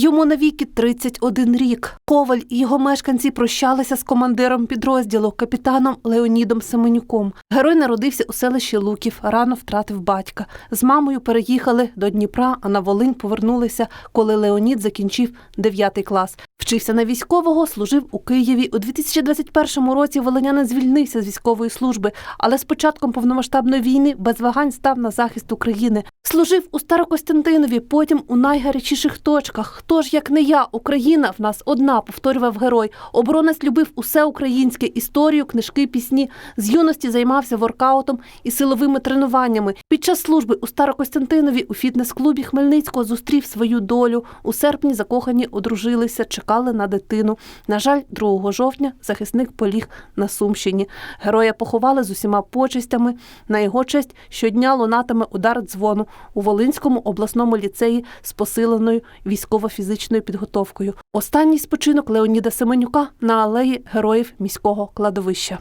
Йому навіки 31 рік. Коваль і його мешканці прощалися з командиром підрозділу, капітаном Леонідом Семенюком. Герой народився у селищі Луків, рано втратив батька. З мамою переїхали до Дніпра, а на Волинь повернулися, коли Леонід закінчив 9 клас. Вчився на військового, служив у Києві. У 2021 році волинянин звільнився з військової служби, але з початком повномасштабної війни без вагань став на захист України. Служив у Старокостянтинові, потім у найгарячіших точках. Хто ж як не я, Україна в нас одна, повторював герой. Оборонець любив усе українське, історію, книжки, пісні. З юності займався воркаутом і силовими тренуваннями. Під час служби у Старокостянтинові у фітнес-клубі Хмельницького зустрів свою долю. У серпні закохані одружилися, чекали на дитину. На жаль, 2 жовтня захисник поліг на Сумщині. Героя поховали з усіма почестями. На його честь щодня лунатиме удар дзвону у Волинському обласному ліцеї з посиленою військово-фізичною підготовкою. Останній спочинок Леоніда Семенюка на алеї героїв міського кладовища.